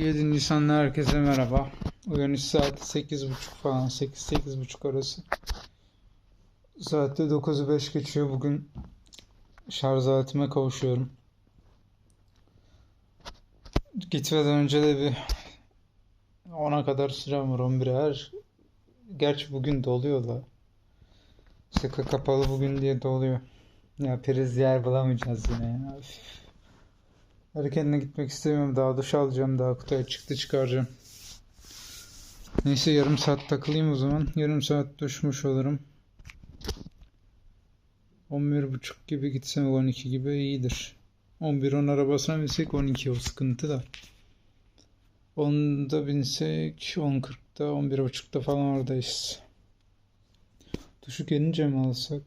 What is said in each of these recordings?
7 Nisan'da herkese merhaba. Uyanış saati 8.30 falan 8-8.30 arası. Saatte 9'u 5 geçiyor. Bugün şarj aletime kavuşuyorum. Gitmeden önce de bir 10'a kadar sürem var 11'e her. Gerçi bugün doluyor da. Ka- kapalı bugün diye doluyor. Ya priz yer bulamayacağız yine ya. Erkenine gitmek istemiyorum. Daha duş alacağım. Daha kutuya çıktı çıkaracağım. Neyse yarım saat takılayım o zaman. Yarım saat düşmüş olurum. 11.30 gibi gitsem 12 gibi iyidir. 11-10 arabasına binsek 12 o sıkıntı da. 10'da binsek 10.40'da 11.30'da falan oradayız. Duşu gelince mi alsak?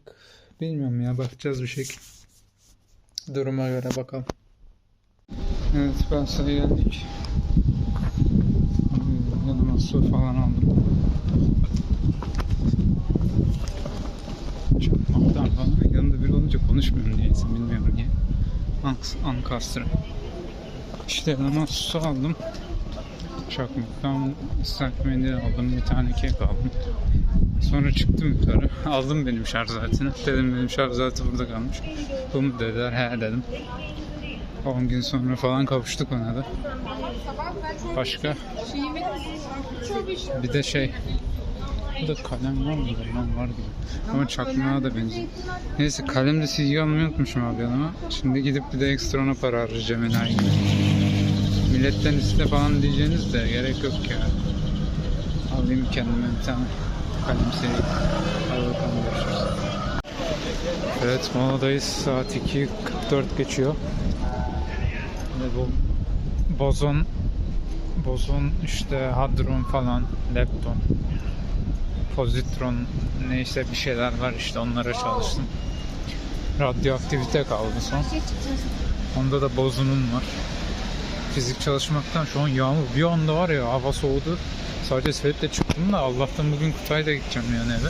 Bilmiyorum ya bakacağız bir şey. Duruma göre bakalım. Evet ben sana geldik. Hmm, Yanıma su falan aldım. Çakmaktan falan. Yanımda biri olunca konuşmuyorum niyeyse bilmiyorum niye. Anks Ankastre. İşte yanıma su aldım. Çakmaktan ıslak mendil aldım. Bir tane kek aldım. Sonra çıktım yukarı. Aldım benim şarj aletini. Dedim benim şarj aleti burada kalmış. Bu mu dediler? He dedim. 10 gün sonra falan kavuştuk ona da. Başka? Bir de şey. Bu da kalem var mı? Lan var gibi. Ama çakmağa da benziyor. Neyse kalemde silgi almayı unutmuşum abi yanıma. Şimdi gidip bir de ekstra ona para harcayacağım gibi. Milletten iste falan diyeceğiniz de gerek yok ya. Alayım kendime bir tane kalem silgi. Hadi bakalım görüşürüz. Evet moladayız. Saat 2.44 geçiyor. Bu bozon bozon işte hadron falan lepton pozitron neyse bir şeyler var işte onlara çalıştım. Radyoaktivite kaldı son. Onda da bozunum var. Fizik çalışmaktan şu an yağmur bir anda var ya hava soğudu. Sadece sebeple çıktım da Allah'tan bugün Kutay'da gideceğim yani eve.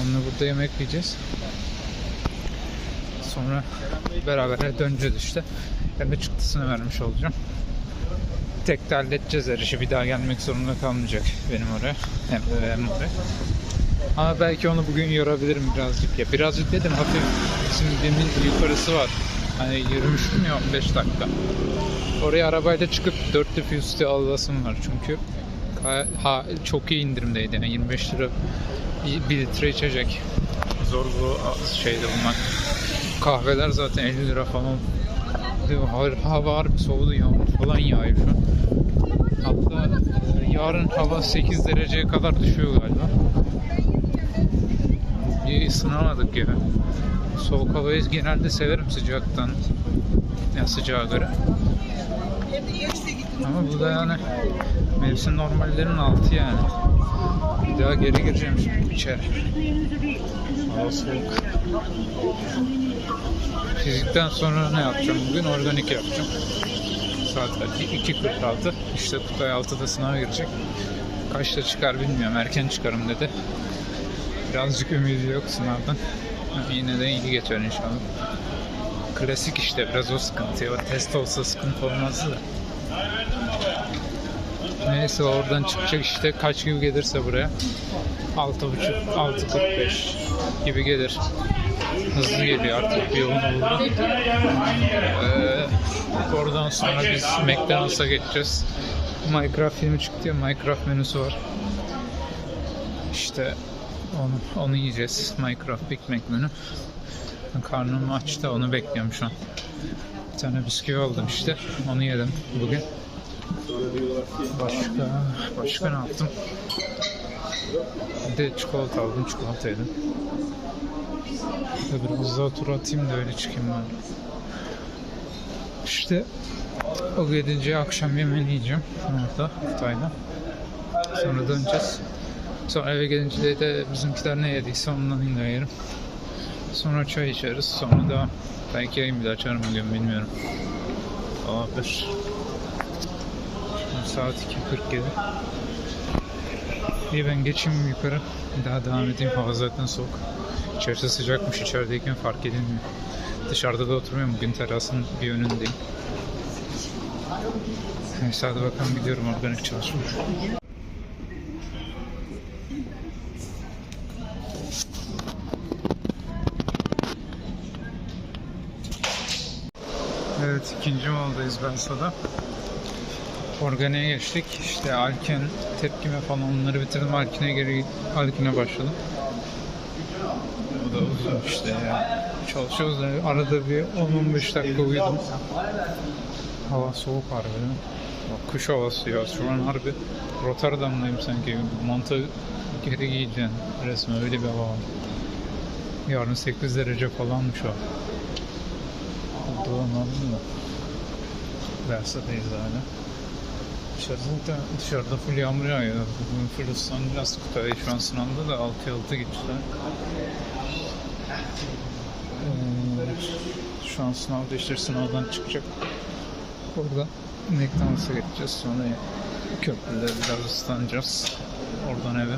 Onunla burada yemek yiyeceğiz. Sonra beraber döneceğiz işte. Hem de çıktısını vermiş olacağım. Tek de halledeceğiz her işi. Bir daha gelmek zorunda kalmayacak benim oraya. Hem, hem oraya. Ama belki onu bugün yorabilirim birazcık ya. Birazcık dedim hafif simdimin yukarısı var. Hani yürümüştüm ya 15 dakika. Oraya arabayla çıkıp dörtlü füste alasım var çünkü ha, çok iyi indirimdeydi yani 25 lira bir litre içecek. Zor bu şeyde bulmak. Kahveler zaten 50 lira falan. Hava, harbi soğudu yağmur falan yağıyor şu an. Hatta e, yarın hava 8 dereceye kadar düşüyor galiba. Bir ısınamadık ya. Soğuk havayı genelde severim sıcaktan. Ya sıcağa göre. Ama bu da yani mevsim normallerinin altı yani. Bir daha geri gireceğim şimdi içeri. Hava soğuk. Fizikten sonra ne yapacağım bugün? Organik yapacağım. Saat kaç? 2.46. İşte Kutay 6'da sınava girecek. Kaçta çıkar bilmiyorum. Erken çıkarım dedi. Birazcık ümidi yok sınavdan. Ama Yine de iyi geçer inşallah. Klasik işte biraz o sıkıntı. O test olsa sıkıntı olmazdı da. Neyse oradan çıkacak işte kaç gibi gelirse buraya. 6.30, 6.45 gibi gelir. Hızlı geliyor artık bir yolunu buldu. Ee, oradan sonra biz McDonald's'a geçeceğiz. Minecraft filmi çıktı ya Minecraft menüsü var. İşte onu, onu yiyeceğiz. Minecraft Big Mac menü. Karnım aç onu bekliyorum şu an. Bir tane bisküvi aldım işte. Onu yedim bugün. Başka başka ne yaptım? Bir de çikolata aldım. Çikolata yedim. Ve biraz daha tur atayım da öyle çıkayım ben. İşte o gidince akşam yemeğini yiyeceğim. Orada Kutay'la. Sonra döneceğiz. Sonra eve gelince de, de bizimkiler ne yediyse ondan yine yerim. Sonra çay içeriz. Sonra da belki yayın bile açarım bugün bilmiyorum. Olabilir. Saat 2.47. İyi ben geçeyim yukarı. Daha devam edeyim. Hava zaten soğuk. İçerisi sıcakmış. İçerideyken fark edilmiyor. Dışarıda da oturmuyorum. Bugün terasın bir önündeyim. Neyse hadi bakalım gidiyorum organik çalışmaya. Evet ikinci moldayız Belsa'da. Organiğe geçtik. İşte Alken, tepkime falan onları bitirdim. Alkin'e geri Alkin'e başladım. Da işte ya. Çalışıyoruz da arada bir 10-15 dakika uyudum. Hava soğuk harbiden. Kış havası ya. Şu an harbi Rotterdam'dayım sanki. Mantı geri giyeceksin resmen öyle bir hava var. Yarın 8 derece falanmış o. Doğanladın mı? Versa'dayız hala. Dışarıda, dışarıda full yağmur yağıyor. Bugün full ıslanacağız Kutay. Şu an sınavda da 6'ya 6 geçtiler. Ee, şu an sınavda işte sınavdan çıkacak. Orada McDonald's'a geçeceğiz. Sonra köprüde biraz ıslanacağız. Oradan eve.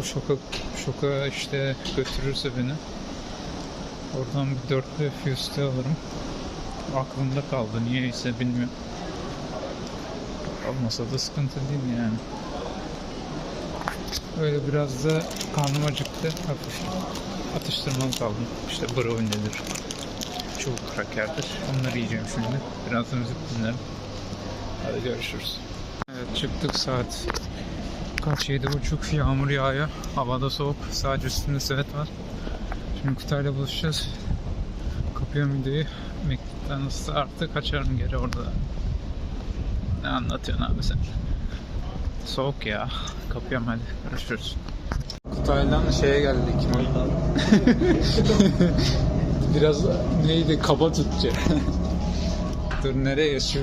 O şoka, şoka işte götürürse beni. Oradan bir dörtlü füste alırım. Aklımda kaldı. Niyeyse bilmiyorum. Olmasa da sıkıntı değil yani. Öyle biraz da karnım acıktı. Hafif atıştırmalık aldım. İşte brownie'dir. Çubuk krakerdir. Onları yiyeceğim şimdi. Biraz müzik dinlerim. Hadi görüşürüz. Evet çıktık saat kaç yedi buçuk yağmur yağıyor. Havada soğuk. Sadece üstünde set var. Şimdi Kutay'la buluşacağız. Kapıyorum videoyu. McDonald's'ta artık kaçarım geri orada. Ne anlatıyorsun abi sen? Soğuk ya. Kapıyorum hadi. Görüşürüz. Kutay'dan şeye geldik. Biraz neydi kaba Türkçe. Dur nereye? Şu,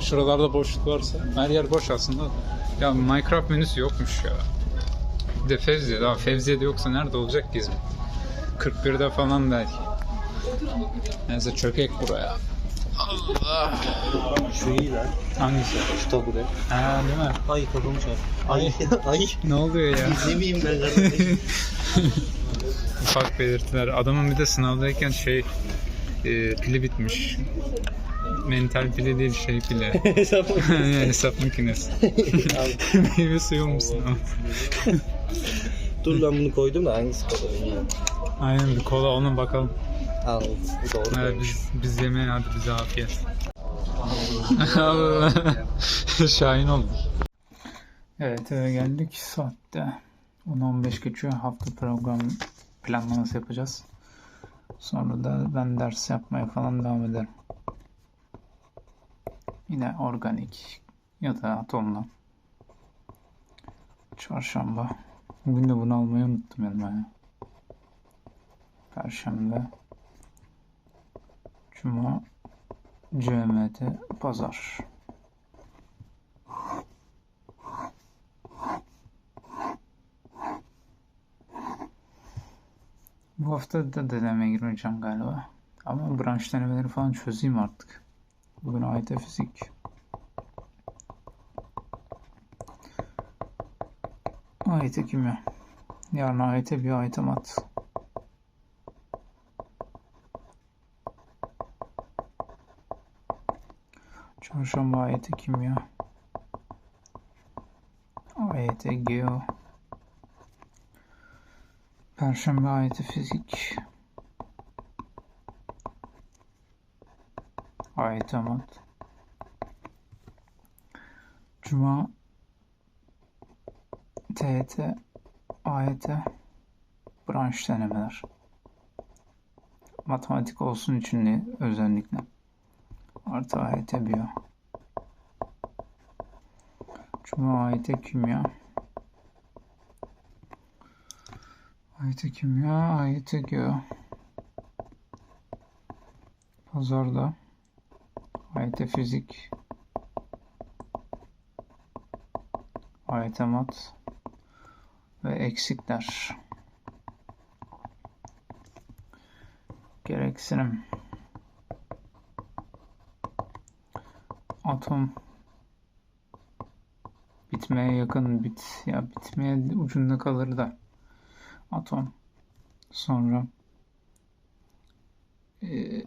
şuralarda boşluk varsa. Her yer boş aslında. Ya Minecraft menüsü yokmuş ya. Bir de Fevzi'de. Daha Fevzi'de yoksa nerede olacak ki? 41'de falan belki. Neyse çökek buraya. Allah. Şu iyi lan. Hangisi? Şu tabure. Ha değil mi? Ay kafamı çarp. Ay ay. Ne oluyor ya? Bileyim ben kardeşim. Ufak belirtiler. Adamın bir de sınavdayken şey e, pili bitmiş. Mental pili değil şey pili. Hesap mı? Hesap makinesi. Meyve suyu musun? Dur lan bunu koydum da hangisi bilmiyorum. Aynen bir kola onun bakalım. Al bu doğru Evet, biz, biz yemeğe hadi bize afiyet. Allah. Şahin oldu. Evet eve geldik. Saatte 10-15 geçiyor. Hafta program planlaması yapacağız. Sonra da ben ders yapmaya falan devam ederim. Yine organik ya da atomla. Çarşamba. Bugün de bunu almayı unuttum yanıma ya. Perşembe. Cuma. CMT. Pazar. Bu hafta da deneme girmeyeceğim galiba. Ama branş denemeleri falan çözeyim artık. Bugün AYT fizik. AYT kimya. Yarın AYT bir AYT mat. Çarşamba AYT kimya. AYT geo. Perşembe AYT fizik. AYT mat. Cuma TYT AYT branş denemeler. Matematik olsun için de özellikle. Artı AYT biyo. Cuma AYT kimya. AYT kimya, AYT geo. Pazarda AYT fizik. AYT mat ve eksikler. Gereksinim. Atom bitmeye yakın bit ya bitmeye ucunda kalır da atom sonra e,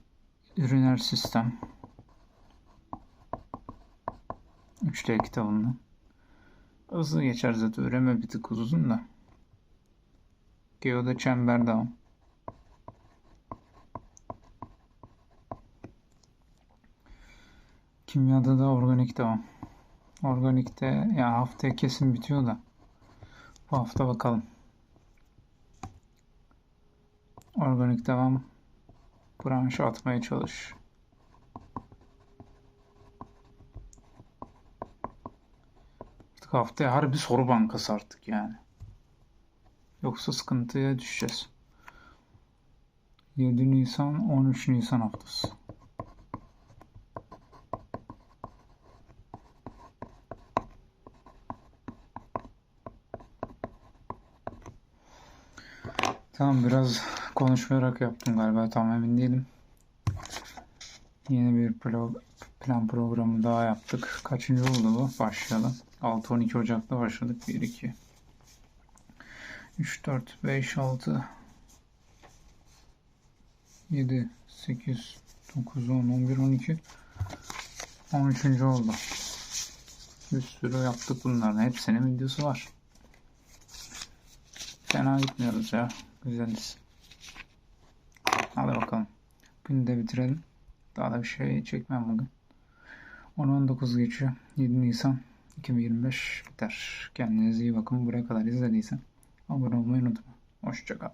üriner sistem 3D kitabından. Hızlı geçer zaten. Üreme bir tık uzun da. Geo'da çember devam. Kimyada da organik devam. Organikte ya haftaya kesin bitiyor da. Bu hafta bakalım. Organik devam. Branşı atmaya çalış. Artık haftaya harbi soru bankası artık yani. Yoksa sıkıntıya düşeceğiz. 7 Nisan 13 Nisan haftası. Tamam biraz konuşmayarak yaptım galiba tam emin değilim. Yeni bir pro- plan programı daha yaptık. Kaçıncı oldu bu? Başlayalım. 6-12 Ocak'ta başladık. 1, 2, 3, 4, 5, 6, 7, 8, 9, 10, 11, 12, 13. oldu. Bir sürü yaptık bunların. Hepsinin videosu var. Fena gitmiyoruz ya. Güzeliz. Hadi bakalım. Günü de bitirelim. Daha da bir şey çekmem bugün. 10-19 geçiyor. 7 Nisan 2025 biter. Kendinize iyi bakın. Buraya kadar izlediysen abone olmayı unutma. Hoşçakal.